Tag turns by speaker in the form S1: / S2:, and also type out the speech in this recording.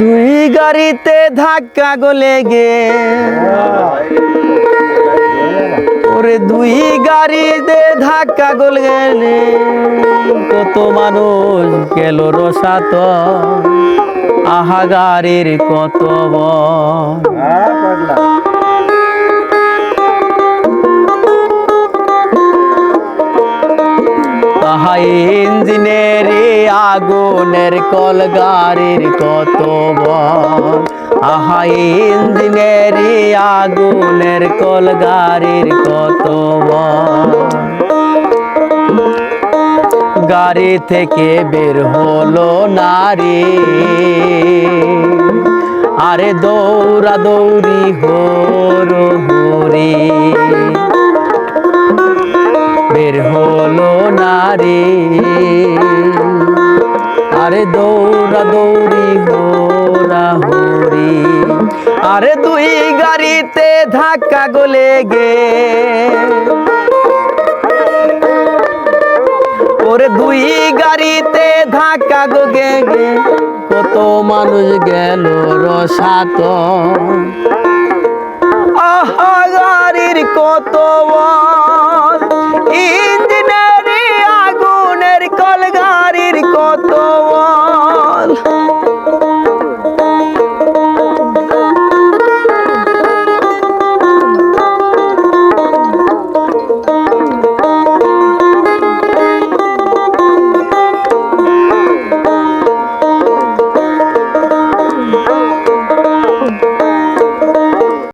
S1: দুই গাড়িতে ধাক্কা গলে গে। ওরে দুই গাড়িতে ধাক্কা গলে গেলে কত মানুষ গেল রসাত আহা গাড়ির কত বল। তাহা ইঞ্জিনের আগুনের কল গাড়ির কত বল? আহা ইঞ্জিনের আগুনের গাড়ির কত গাড়ি থেকে বের হলো নারী। আরে দৌড়া দৌড়ি হরো হরি বের হলো নারী আরে দৌড়া, দৌড়ি হোরা হরি আরে দুই গাড়িতে ধাক্কা গলে গে। ওরে দুই গাড়িতে ধাক্কা গো গে কত মানুষ গেল রসাত। গাড়ির কত বল।